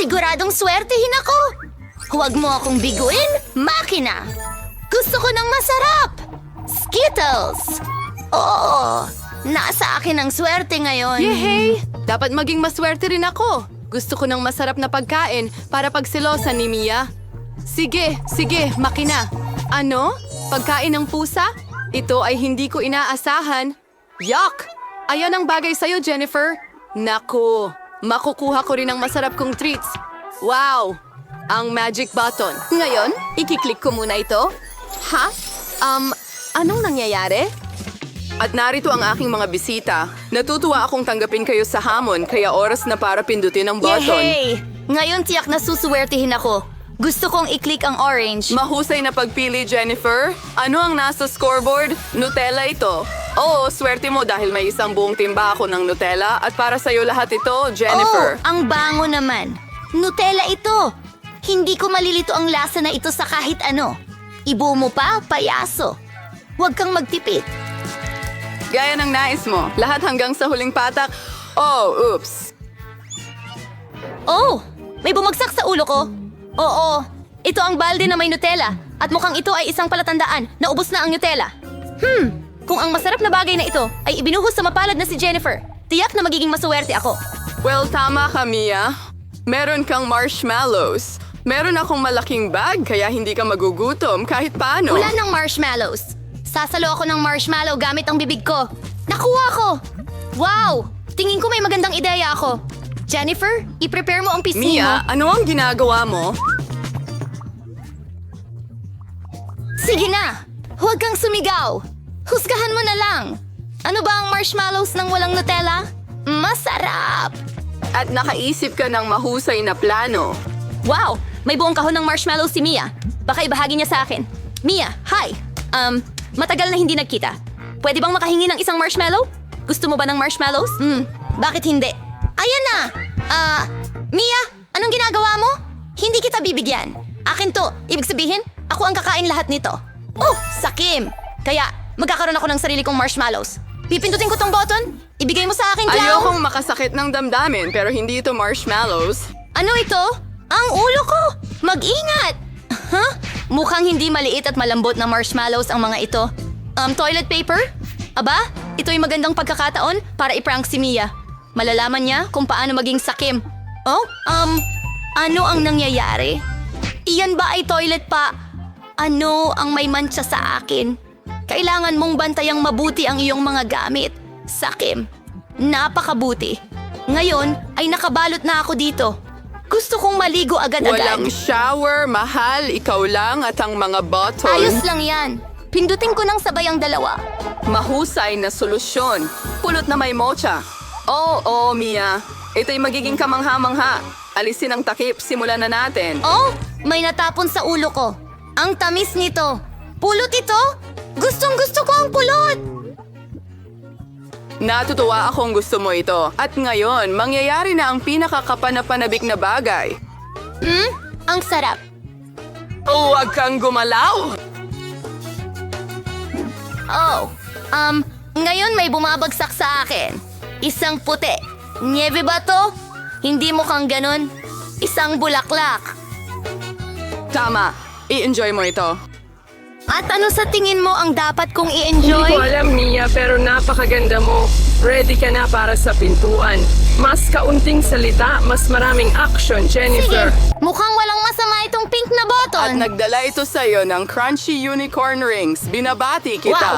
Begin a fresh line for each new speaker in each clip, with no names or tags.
Siguradong swertehin ako. Huwag mo akong biguin, makina. Gusto ko ng masarap. Skittles. Oo, nasa akin ang swerte ngayon.
Yehey! Dapat maging maswerte rin ako. Gusto ko ng masarap na pagkain para pagsilosan ni Mia. Sige, sige, makina. Ano? Pagkain ng pusa? Ito ay hindi ko inaasahan. Yuck! Ayan ang bagay sa'yo, Jennifer. Naku, makukuha ko rin ang masarap kong treats. Wow! Ang magic button. Ngayon, ikiklik ko muna ito. Ha? Um, anong nangyayari?
At narito ang aking mga bisita. Natutuwa akong tanggapin kayo sa hamon, kaya oras na para pindutin ang button.
Yehey! Ngayon tiyak na susuwertehin ako. Gusto kong i-click ang orange.
Mahusay na pagpili, Jennifer. Ano ang nasa scoreboard? Nutella ito. Oo, swerte mo dahil may isang buong timba ako ng Nutella at para sa'yo lahat ito, Jennifer.
Oh, ang bango naman. Nutella ito. Hindi ko malilito ang lasa na ito sa kahit ano. Ibu mo pa, payaso. Huwag kang magtipid.
Gaya ng nais mo. Lahat hanggang sa huling patak. Oh, oops.
Oh, may bumagsak sa ulo ko. Oo, ito ang balde na may Nutella. At mukhang ito ay isang palatandaan na ubos na ang Nutella. Hmm, kung ang masarap na bagay na ito ay ibinuhos sa mapalad na si Jennifer, tiyak na magiging masuwerte ako.
Well, tama ka, Mia. Meron kang marshmallows. Meron akong malaking bag, kaya hindi ka magugutom kahit paano.
Wala ng marshmallows. Sasalo ako ng marshmallow gamit ang bibig ko. Nakuha ko! Wow! Tingin ko may magandang ideya ako. Jennifer, i-prepare mo ang pisngi
Mia,
mo.
ano ang ginagawa mo?
Sige na! Huwag kang sumigaw! Husgahan mo na lang! Ano ba ang marshmallows ng walang Nutella? Masarap!
At nakaisip ka ng mahusay na plano.
Wow! May buong kahon ng marshmallows si Mia. Baka ibahagi niya sa akin. Mia, hi! Um, matagal na hindi nagkita. Pwede bang makahingi ng isang marshmallow? Gusto mo ba ng marshmallows? Hmm, bakit hindi? Ayan na! Ah, Mia, anong ginagawa mo? Hindi kita bibigyan. Akin to. Ibig sabihin, ako ang kakain lahat nito. Oh, sakim! Kaya, magkakaroon ako ng sarili kong marshmallows. Pipindutin ko tong button. Ibigay mo sa akin, clown.
Ayokong makasakit ng damdamin pero hindi ito marshmallows.
Ano ito? Ang ulo ko! Mag-ingat! Huh? Mukhang hindi maliit at malambot na marshmallows ang mga ito. Um, toilet paper? Aba, ito'y magandang pagkakataon para iprank si Mia. Malalaman niya kung paano maging sakim. Oh, um, ano ang nangyayari? Iyan ba ay toilet pa? Ano ang may mancha sa akin? Kailangan mong bantayang mabuti ang iyong mga gamit. Sakim, napakabuti. Ngayon ay nakabalot na ako dito. Gusto kong maligo agad-agad.
Walang shower, mahal, ikaw lang at ang mga bottle.
Ayos lang yan. Pindutin ko ng sabay ang dalawa.
Mahusay na solusyon. Pulot na may mocha. Oo, oo, Mia. Ito'y magiging kamangha-mangha. Alisin ang takip, simulan na natin.
Oh, may natapon sa ulo ko. Ang tamis nito. Pulot ito? Gustong gusto ko ang pulot.
Natutuwa akong gusto mo ito. At ngayon, mangyayari na ang pinakakapanapanabik na bagay.
Hmm? Ang sarap.
Huwag kang gumalaw!
Oh, um, ngayon may bumabagsak sa akin. Isang puti. Niebe ba to? Hindi mo kang ganun. Isang bulaklak.
Tama, i-enjoy mo ito.
At ano sa tingin mo ang dapat kong
Hindi ko
i-enjoy?
alam, Mia, pero napakaganda mo. Ready ka na para sa pintuan. Mas kaunting salita, mas maraming action,
Sige,
Jennifer.
mukhang walang masama itong pink na button.
At nagdala ito sa'yo ng crunchy unicorn rings. Binabati
Wow!
kita.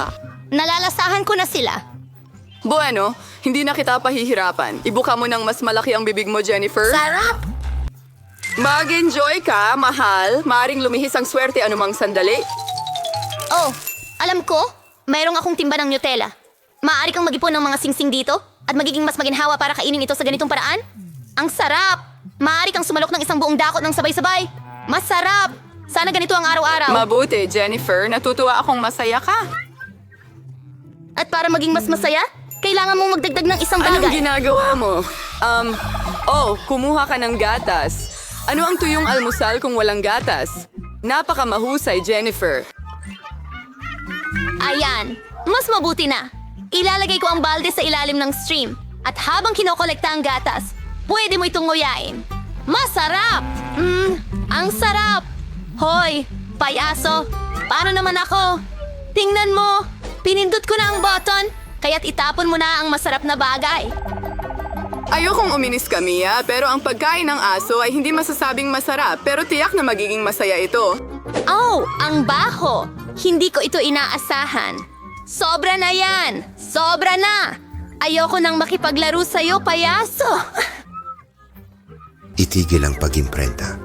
Nalalasahan ko na sila.
Bueno, hindi na kita pahihirapan. Ibuka mo ng mas malaki ang bibig mo, Jennifer.
Sarap!
Mag-enjoy ka, mahal. Maring lumihis ang swerte anumang sandali.
Oh, alam ko, mayroong akong timba ng Nutella. Maaari kang mag-ipon ng mga singsing dito at magiging mas maginhawa para kainin ito sa ganitong paraan? Ang sarap! Maaari kang sumalok ng isang buong dakot ng sabay-sabay. Masarap! Sana ganito ang araw-araw.
Mabuti, Jennifer. Natutuwa akong masaya ka.
at para maging mas masaya, kailangan mong magdagdag ng isang
Anong
bagay.
ginagawa mo? Um, oh, kumuha ka ng gatas. Ano ang tuyong almusal kung walang gatas? Napaka mahusay, Jennifer.
Ayan, mas mabuti na. Ilalagay ko ang balde sa ilalim ng stream at habang kinokolekta ang gatas, pwede mo itong nguyain. Masarap! Mmm, ang sarap! Hoy, payaso! Paano naman ako? Tingnan mo! Pinindot ko na ang button, kaya't itapon mo na ang masarap na bagay.
Ayokong uminis ka, Mia, pero ang pagkain ng aso ay hindi masasabing masarap, pero tiyak na magiging masaya ito.
Oh, ang baho! Hindi ko ito inaasahan. Sobra na yan! Sobra na! Ayoko nang makipaglaro sa'yo, payaso!
Itigil ang pag-imprenta.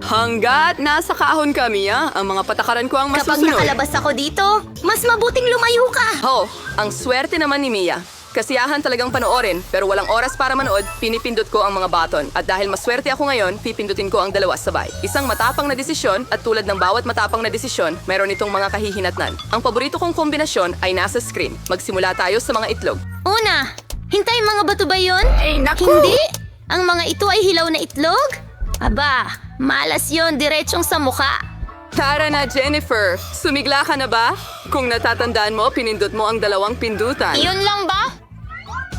Hanggat nasa kahon ka, Mia, ang mga patakaran ko ang
Kapag
masusunod.
nakalabas ako dito, mas mabuting lumayo ka!
Oh, ang swerte naman ni Mia. Kasiyahan talagang panoorin, pero walang oras para manood, pinipindot ko ang mga button. At dahil maswerte ako ngayon, pipindutin ko ang dalawa sabay. Isang matapang na desisyon, at tulad ng bawat matapang na desisyon, meron itong mga kahihinatnan. Ang paborito kong kombinasyon ay nasa screen. Magsimula tayo sa mga itlog.
Una, hintay mga bato ba yun?
Ay, naku!
Hindi! Ang mga ito ay hilaw na itlog? Aba, malas yon diretsong sa muka.
Tara na, Jennifer! Sumigla ka na ba? Kung natatandaan mo, pinindot mo ang dalawang pindutan.
Iyon lang ba?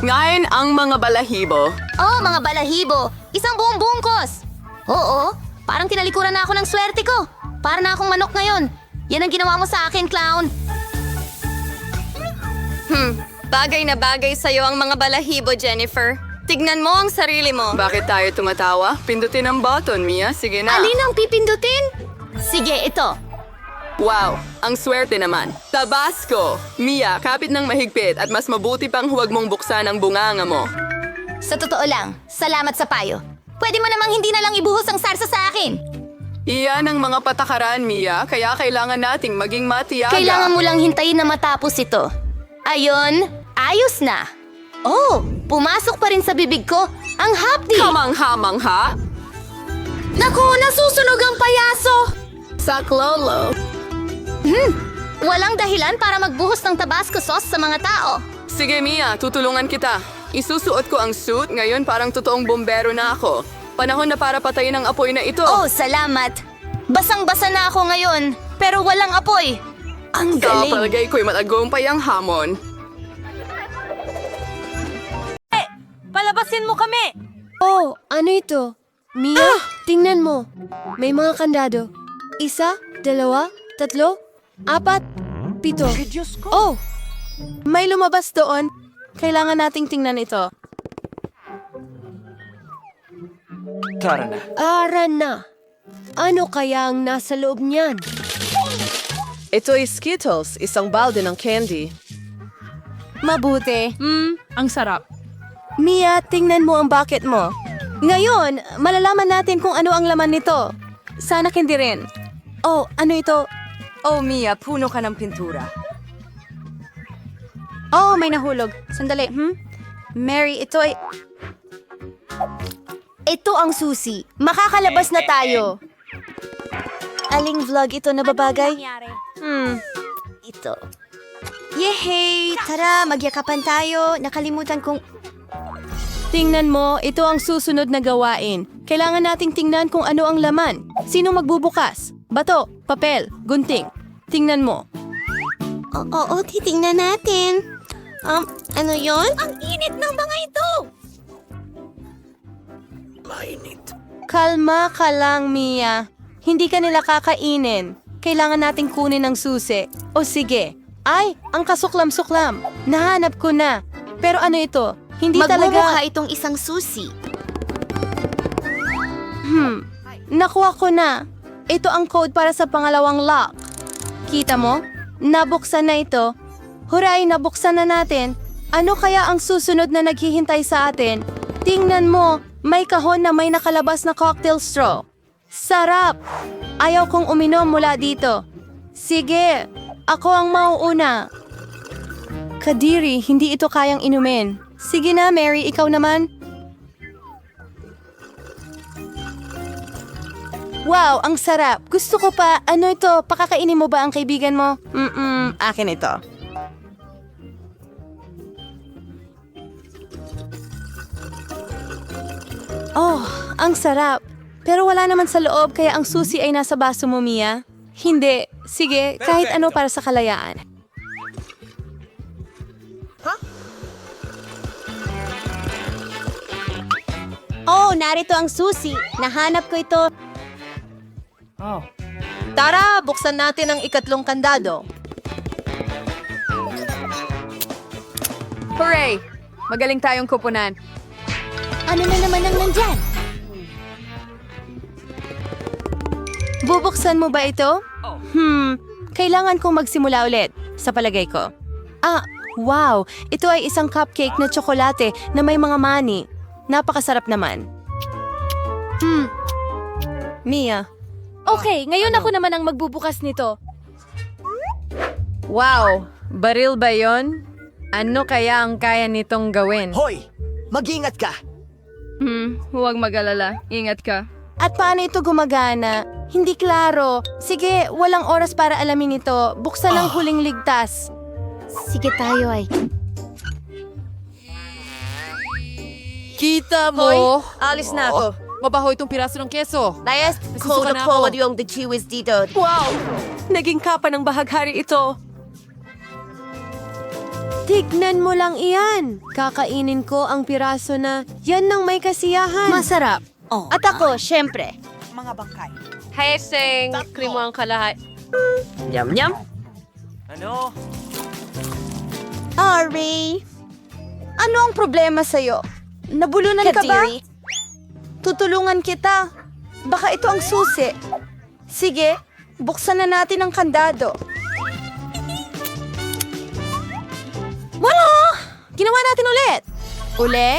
Ngayon, ang mga balahibo.
Oh, mga balahibo. Isang buong bungkos. Oo, parang tinalikuran na ako ng swerte ko. Para na akong manok ngayon. Yan ang ginawa mo sa akin, clown. Hmm, bagay na bagay sa'yo ang mga balahibo, Jennifer. Tignan mo ang sarili mo.
Bakit tayo tumatawa? Pindutin ang button, Mia. Sige na.
Alin ang pipindutin? Sige, ito.
Wow, ang swerte naman. Tabasco! Mia, kapit ng mahigpit at mas mabuti pang huwag mong buksan ang bunganga mo.
Sa totoo lang, salamat sa payo. Pwede mo namang hindi na lang ibuhos ang sarsa sa akin.
Iyan ang mga patakaran, Mia, kaya kailangan nating maging matiyaga.
Kailangan mo lang hintayin na matapos ito. Ayon, ayos na. Oh, pumasok pa rin sa bibig ko ang hapdi.
Kamangha-mangha?
Naku, nasusunog ang payaso!
Sa Lolo.
Walang dahilan para magbuhos ng Tabasco sauce sa mga tao.
Sige, Mia, tutulungan kita. Isusuot ko ang suit, ngayon parang totoong bombero na ako. Panahon na para patayin ang apoy na ito.
Oh, salamat. Basang-basa na ako ngayon, pero walang apoy. Ang
Sa
galing.
palagay ko'y matagumpay ang hamon.
Palabasin mo kami!
Oh, ano ito? Mia, tingnan mo. May mga kandado. Isa, dalawa, tatlo, apat, pito.
Oh! May lumabas doon. Kailangan nating tingnan ito.
Ara na. Ano kaya ang nasa loob niyan?
Ito ay Skittles, isang balde ng candy.
Mabuti.
Hmm, ang sarap.
Mia, tingnan mo ang bucket mo. Ngayon, malalaman natin kung ano ang laman nito. Sana hindi rin. Oh, ano ito?
Oh, Mia, puno ka ng pintura.
Oh, may nahulog. Sandali, hmm? Mary, ito ay... Ito ang susi. Makakalabas na tayo. Aling vlog ito na babagay? Hmm, ito. Yehey! Tara, magyakapan tayo. Nakalimutan kong...
Tingnan mo, ito ang susunod na gawain. Kailangan nating tingnan kung ano ang laman. Sino magbubukas? Bato, papel, gunting. Tingnan mo.
Oo, oo, titingnan natin. Um, ano yon? Ang init ng mga ito!
Kalma ka lang, Mia. Hindi ka nila kakainin. Kailangan nating kunin ang susi. O sige. Ay, ang kasuklam-suklam. Nahanap ko na. Pero ano ito? Hindi
Magmumukha
talaga...
itong isang susi.
Hmm. Nakuha ko na. Ito ang code para sa pangalawang lock. Kita mo? Nabuksan na ito. Huray, nabuksan na natin. Ano kaya ang susunod na naghihintay sa atin? Tingnan mo, may kahon na may nakalabas na cocktail straw. Sarap! Ayaw kong uminom mula dito. Sige, ako ang mauuna. Kadiri, hindi ito kayang inumin. Sige na, Mary, ikaw naman. Wow, ang sarap. Gusto ko pa. Ano ito? Pakakainin mo ba ang kaibigan mo? Mm-mm, akin ito. Oh, ang sarap. Pero wala naman sa loob kaya ang susi ay nasa baso mo, Mia. Hindi. Sige, kahit ano para sa kalayaan. Oh,
Oh, narito ang susi. Nahanap ko ito.
Tara, buksan natin ang ikatlong kandado.
Hooray! Magaling tayong kupunan.
Ano na naman ang nandyan?
Bubuksan mo ba ito? Hmm, kailangan kong magsimula ulit, sa palagay ko. Ah, wow! Ito ay isang cupcake na tsokolate na may mga mani. Napakasarap naman. Hmm. Mia. Okay, ngayon ako naman ang magbubukas nito.
Wow! Baril ba yon? Ano kaya ang kaya nitong gawin?
Hoy! Mag-ingat ka!
Hmm, huwag mag-alala. Ingat ka.
At paano ito gumagana? Hindi klaro. Sige, walang oras para alamin ito. Buksan ang huling ligtas.
Sige tayo ay.
Kita mo? alis na ako. Mabaho itong piraso ng keso.
Layas,
Nasusuka na ako.
yung the chewies dito.
Wow! Naging kapa ng bahaghari ito.
Tignan mo lang iyan. Kakainin ko ang piraso na yan ng may kasiyahan.
Masarap. At ako, syempre.
Heseng! Krimo ang kalahat.
Ano?
Ari, ano ang problema sa'yo? Nabulunan ka ba? Tutulungan kita. Baka ito ang susi. Sige, buksan na natin ang kandado.
Wala! Ginawa natin ulit. Uli?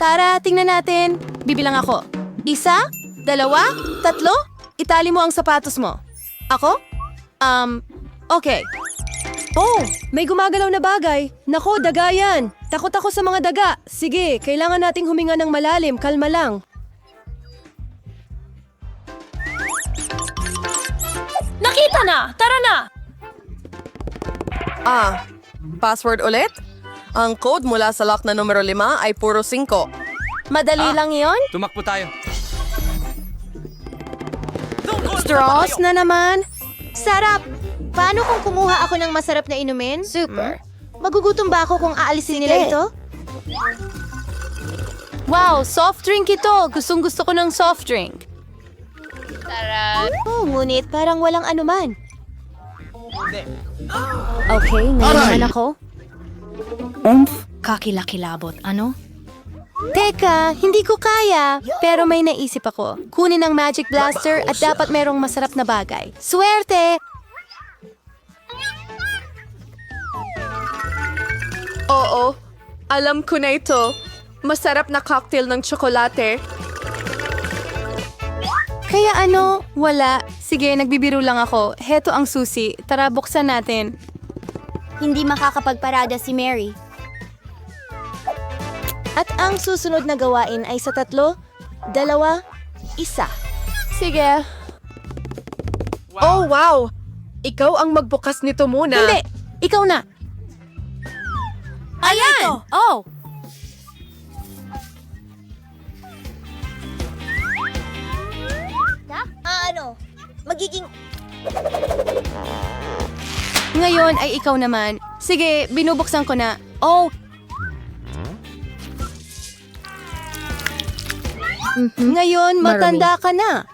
Tara, tingnan natin. Bibilang ako. Isa, dalawa, tatlo. Itali mo ang sapatos mo. Ako? Um, okay. Oh, may gumagalaw na bagay. Nako, daga yan. Takot ako sa mga daga. Sige, kailangan nating huminga ng malalim. Kalma lang. Nakita na! Tara na!
Ah, password ulit? Ang code mula sa lock na numero 5 ay puro 5.
Madali lang yon.
Tumakbo tayo.
Straws na naman.
Sarap! Paano kung kumuha ako ng masarap na inumin? Super. Magugutom ba ako kung aalisin nila ito?
Wow, soft drink ito. Gustong gusto ko ng soft drink.
Oh, ngunit parang walang anuman.
Okay, ngayon naman ako. Umph, kakilakilabot. Ano?
Teka, hindi ko kaya. Pero may naisip ako. Kunin ang Magic Blaster at dapat merong masarap na bagay. Swerte!
Oo, alam ko na ito. Masarap na cocktail ng tsokolate.
Kaya ano, wala. Sige, nagbibiro lang ako. Heto ang susi. Tara, buksan natin.
Hindi makakapagparada si Mary. At ang susunod na gawain ay sa tatlo, dalawa, isa.
Sige.
Oh, wow! Ikaw ang magbukas nito muna.
Hindi! Ikaw na! Ayan! Oh!
Ano? Magiging...
Ngayon ay ikaw naman. Sige, binubuksan ko na. Oh! Ngayon, matanda ka na.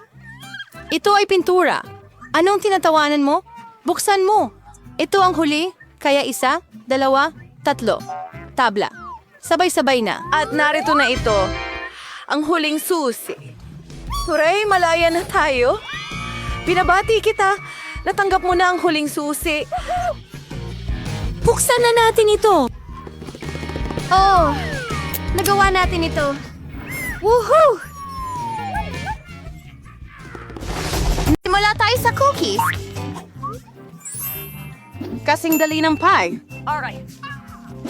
Ito ay pintura. Anong tinatawanan mo? Buksan mo. Ito ang huli, kaya isa, dalawa, tatlo. Tabla. Sabay-sabay na.
At narito na ito, ang huling susi. Hooray, malaya na tayo. Binabati kita. Natanggap mo na ang huling susi.
Buksan na natin ito.
Oh, nagawa natin ito. Woohoo! Simula tayo sa cookies.
Kasing dali ng pie.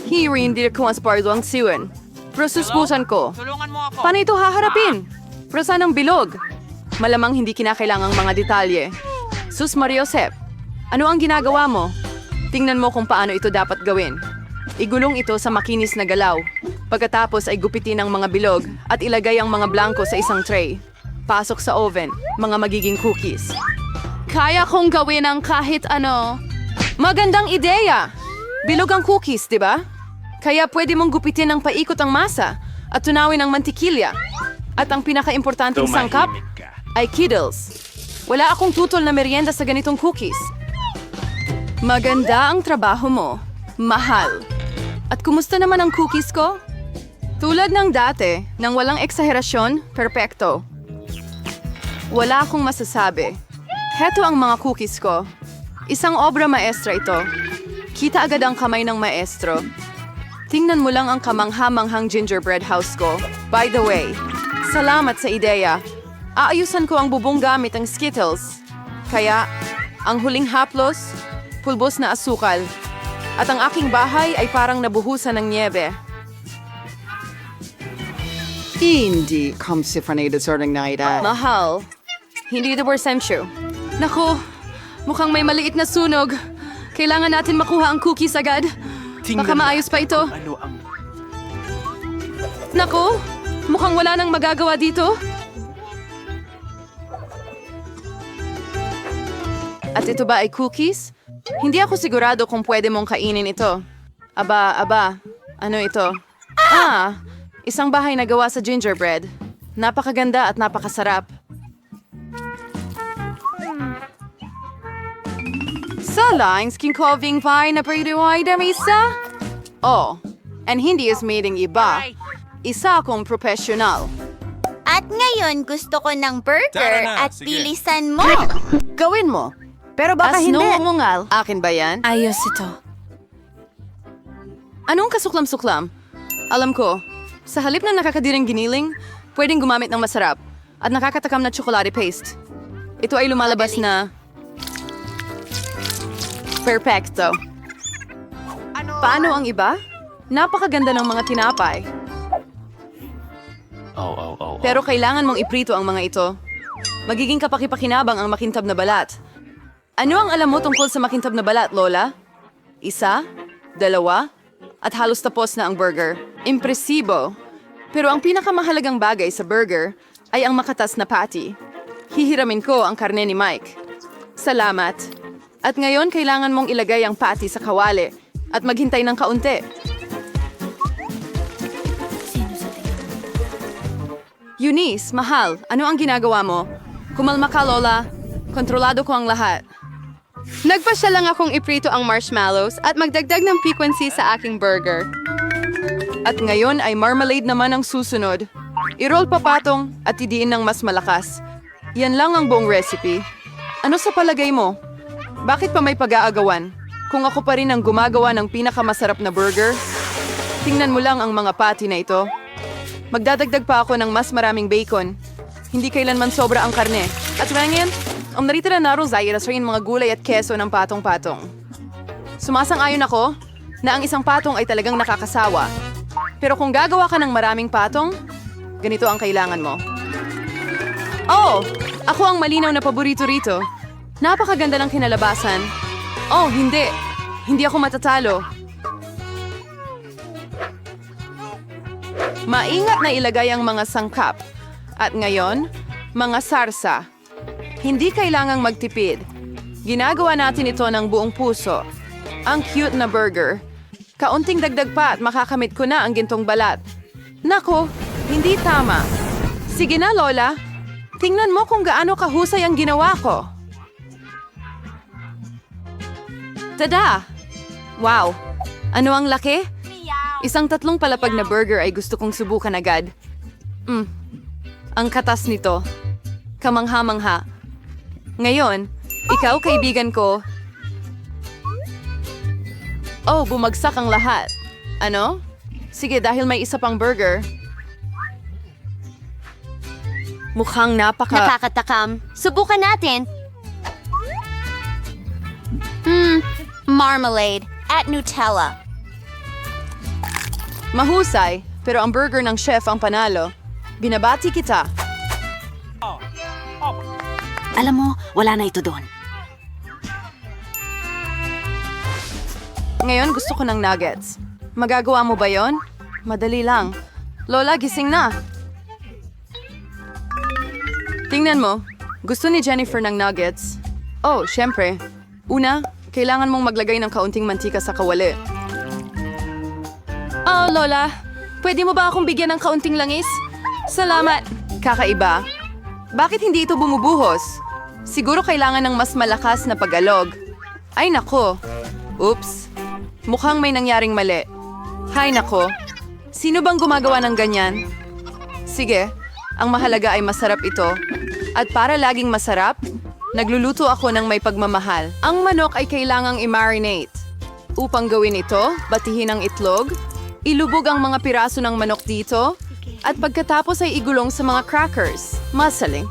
Hiri hindi ko mas pardo ang siwen. Pero suspusan ko.
Tulungan mo ako.
Paano ito haharapin? Pero sanang bilog. Malamang hindi kinakailangang mga detalye. Sus Mariosep, ano ang ginagawa mo? Tingnan mo kung paano ito dapat gawin. Igulong ito sa makinis na galaw. Pagkatapos ay gupitin ang mga bilog at ilagay ang mga blanco sa isang tray. Pasok sa oven, mga magiging cookies. Kaya kong gawin ang kahit ano. Magandang ideya! Bilog ang cookies, di ba? Kaya pwede mong gupitin ng paikot ang masa at tunawin ang mantikilya. At ang pinaka-importanting sangkap ay Kiddles. Wala akong tutol na merienda sa ganitong cookies. Maganda ang trabaho mo. Mahal. At kumusta naman ang cookies ko? Tulad ng dati, nang walang eksaherasyon, perpekto. Wala akong masasabi. Heto ang mga cookies ko. Isang obra maestra ito. Kita agad ang kamay ng maestro. Tingnan mo lang ang kamangha-manghang gingerbread house ko. By the way, salamat sa ideya. Aayusan ko ang bubong gamit ang Skittles. Kaya, ang huling haplos, pulbos na asukal. At ang aking bahay ay parang nabuhusan ng niebe.
Hindi kom si Fernanda Sorting Naida.
Mahal. Hindi ito Borsensyo. Naku, mukhang may maliit na sunog. Kailangan natin makuha ang cookies agad. Baka maayos pa ito.
Ano ang...
Naku, mukhang wala nang magagawa dito. At ito ba ay cookies? Hindi ako sigurado kung pwede mong kainin ito. Aba, aba, ano ito? Ah, isang bahay na gawa sa gingerbread. Napakaganda at napakasarap. Sa lines, kinkoving pie na pwede damisa? Oh, and hindi is meeting iba. Isa akong professional.
At ngayon, gusto ko ng burger at bilisan mo.
Gawin mo.
Pero baka
As
hindi.
umungal. Akin ba yan?
Ayos ito.
Anong kasuklam-suklam? Alam ko, sa halip na nakakadirang giniling, pwedeng gumamit ng masarap at nakakatakam na chocolate paste. Ito ay lumalabas na... Perfecto. Paano ang iba? Napakaganda ng mga tinapay.
Oh, oh, oh.
Pero kailangan mong iprito ang mga ito. Magiging kapakipakinabang ang makintab na balat. Ano ang alam mo tungkol sa makintab na balat, Lola? Isa? Dalawa? At halos tapos na ang burger. Impresibo. Pero ang pinakamahalagang bagay sa burger ay ang makatas na patty. Hihiramin ko ang karne ni Mike. Salamat. At ngayon kailangan mong ilagay ang patty sa kawali at maghintay ng kaunti. Eunice, mahal, ano ang ginagawa mo? Kumalma ka, Lola. Kontrolado ko ang lahat.
Nagpasya lang akong iprito ang marshmallows at magdagdag ng piquancy sa aking burger.
At ngayon ay marmalade naman ang susunod. I-roll papatong at idiin ng mas malakas. Yan lang ang buong recipe. Ano sa palagay mo? Bakit pa may pag-aagawan? Kung ako pa rin ang gumagawa ng pinakamasarap na burger? Tingnan mo lang ang mga patty na ito. Magdadagdag pa ako ng mas maraming bacon. Hindi kailanman sobra ang karne. At ngayon, ang narito na naro Zaira sa mga gulay at keso ng patong-patong. Sumasang-ayon ako na ang isang patong ay talagang nakakasawa. Pero kung gagawa ka ng maraming patong, ganito ang kailangan mo. Oh, ako ang malinaw na paborito rito. Napakaganda ng kinalabasan. Oh, hindi. Hindi ako matatalo. Maingat na ilagay ang mga sangkap. At ngayon, mga sarsa. Hindi kailangang magtipid. Ginagawa natin ito ng buong puso. Ang cute na burger. Kaunting dagdag pa at makakamit ko na ang gintong balat. Nako, hindi tama. Sige na, Lola. Tingnan mo kung gaano kahusay ang ginawa ko. Tada! Wow! Ano ang laki? Isang tatlong palapag na burger ay gusto kong subukan agad. Mm. Ang katas nito. Kamangha-mangha. Ngayon, ikaw kaibigan ko. Oh, bumagsak ang lahat. Ano? Sige, dahil may isa pang burger. Mukhang napaka...
Nakakatakam. Subukan natin. Hmm, marmalade at Nutella.
Mahusay, pero ang burger ng chef ang panalo. Binabati kita.
Alam mo, wala na ito doon.
Ngayon gusto ko ng nuggets. Magagawa mo ba yon? Madali lang. Lola, gising na. Tingnan mo. Gusto ni Jennifer ng nuggets. Oh, syempre. Una, kailangan mong maglagay ng kaunting mantika sa kawali. Oh, Lola. Pwede mo ba akong bigyan ng kaunting langis? Salamat. Kakaiba. Bakit hindi ito bumubuhos? Siguro kailangan ng mas malakas na pag-alog. Ay nako. Oops. Mukhang may nangyaring mali. Hay nako. Sino bang gumagawa ng ganyan? Sige, ang mahalaga ay masarap ito. At para laging masarap, nagluluto ako ng may pagmamahal. Ang manok ay kailangang i-marinate. Upang gawin ito, batihin ang itlog, ilubog ang mga piraso ng manok dito, at pagkatapos ay igulong sa mga crackers. Masaling.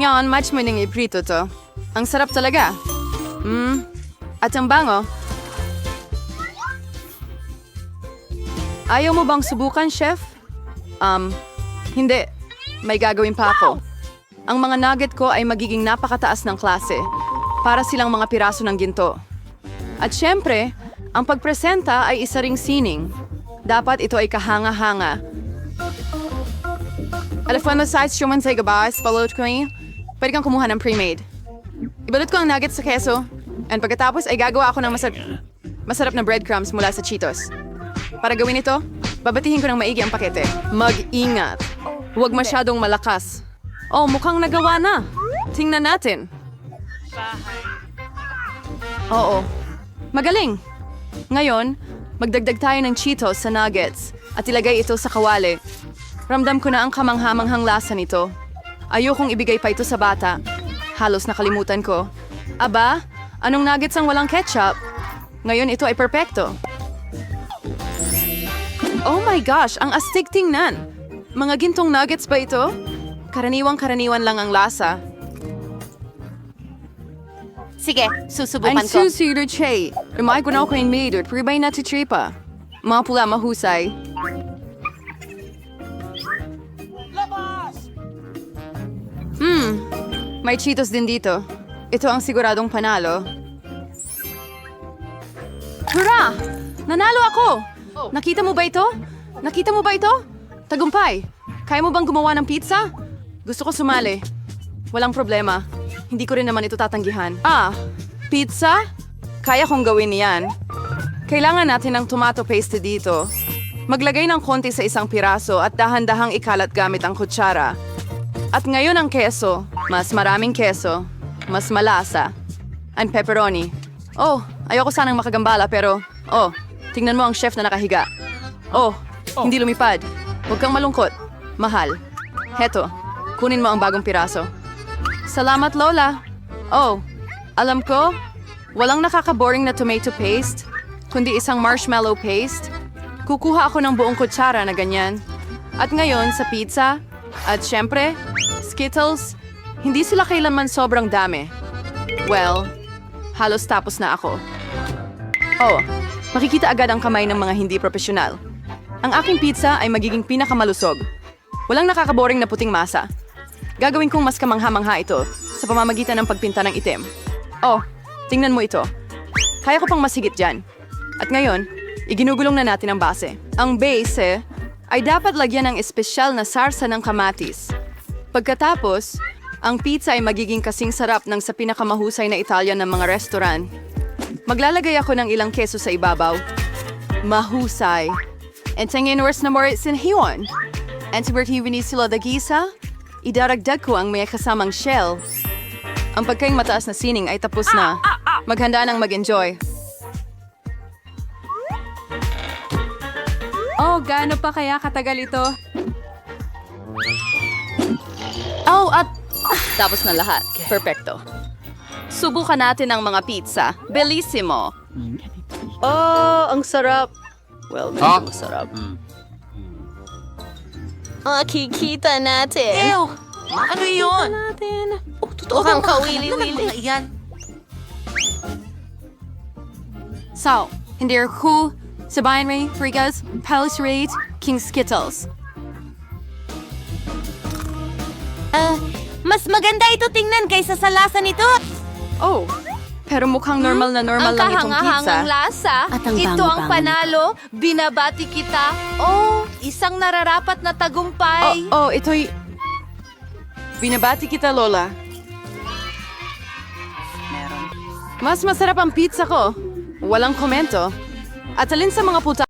Ngayon, match mo nang iprito to. Ang sarap talaga. Mmm. At ang bango. Ayaw mo bang subukan, chef? Um, hindi. May gagawin pa ako. Ang mga nugget ko ay magiging napakataas ng klase para silang mga piraso ng ginto. At syempre, ang pagpresenta ay isa ring sining. Dapat ito ay kahanga-hanga. Na size shuman sa gabas, palot ko niya. Pwede kang kumuha ng pre-made. Ibalot ko ang nuggets sa keso, and pagkatapos ay gagawa ako ng masarap, masarap na breadcrumbs mula sa Cheetos. Para gawin ito, babatihin ko ng maigi ang pakete. Mag-ingat. Huwag masyadong malakas. Oh, mukhang nagawa na. Tingnan natin. Oo. Magaling. Ngayon, magdagdag tayo ng Cheetos sa nuggets at ilagay ito sa kawali. Ramdam ko na ang kamanghamanghang lasa nito. Ayokong ibigay pa ito sa bata. Halos nakalimutan ko. Aba, anong nuggets ang walang ketchup? Ngayon ito ay perpekto. Oh my gosh, ang astig tingnan. Mga gintong nuggets ba ito? Karaniwang-karaniwan lang ang lasa.
Sige,
Ang
susubukan ko.
susunod siya. Rumay ko na ako yung maid at pribay na titripa. Mga pula mahusay. Hmm, may Cheetos din dito. Ito ang siguradong panalo. Hurra! Nanalo ako! Nakita mo ba ito? Nakita mo ba ito? Tagumpay! Kaya mo bang gumawa ng pizza? Gusto ko sumali. Walang problema. Hindi ko rin naman ito tatanggihan. Ah, pizza? Kaya kong gawin yan. Kailangan natin ng tomato paste dito. Maglagay ng konti sa isang piraso at dahan-dahang ikalat gamit ang kutsara. At ngayon ang keso. Mas maraming keso. Mas malasa. And pepperoni. Oh, ayoko sanang makagambala pero... Oh, tingnan mo ang chef na nakahiga. Oh, hindi lumipad. Huwag kang malungkot. Mahal. Heto, kunin mo ang bagong piraso. Salamat, Lola. Oh, alam ko, walang nakakaboring na tomato paste, kundi isang marshmallow paste. Kukuha ako ng buong kutsara na ganyan. At ngayon sa pizza, at syempre, Skittles, hindi sila kailanman sobrang dami. Well, halos tapos na ako. Oh, makikita agad ang kamay ng mga hindi profesional. Ang aking pizza ay magiging pinakamalusog. Walang nakakaboring na puting masa. Gagawin kong mas kamangha-mangha ito sa pamamagitan ng pagpinta ng itim. Oh, tingnan mo ito. Kaya ko pang masigit dyan. At ngayon, iginugulong na natin ang base. Ang base ay dapat lagyan ng espesyal na sarsa ng kamatis. Pagkatapos, ang pizza ay magiging kasing sarap ng sa pinakamahusay na Italian ng mga restaurant. Maglalagay ako ng ilang keso sa ibabaw. Mahusay. And tingin worse na more sinhiwan. And sa bertiwini sila dagisa, idaragdag ko ang may kasamang shell. Ang pagkaing mataas na sining ay tapos na. Maghanda ng mag-enjoy.
Oh, gaano pa kaya katagal ito?
Oh, at tapos na lahat. Perfecto. Subukan natin ang mga pizza. Bellissimo.
Oh, ang sarap.
Well, medyo masarap.
Makikita natin.
Ew! Ano yun?
natin. Oh, totoo kang kawili-wili.
Yan.
So, hindi ko sabayan may Frigas, Palace Raid, King Skittles.
Ah, mas maganda ito tingnan kaysa sa lasa nito.
Oh, pero mukhang normal na normal
ang
lang itong pizza.
kahangahangang lasa.
At ang
Ito ang
bango-bango
panalo. Binabati kita. Oh, isang nararapat na tagumpay.
Oh, oh, ito'y... Binabati kita, Lola. Mas masarap ang pizza ko. Walang komento. At alin sa mga puta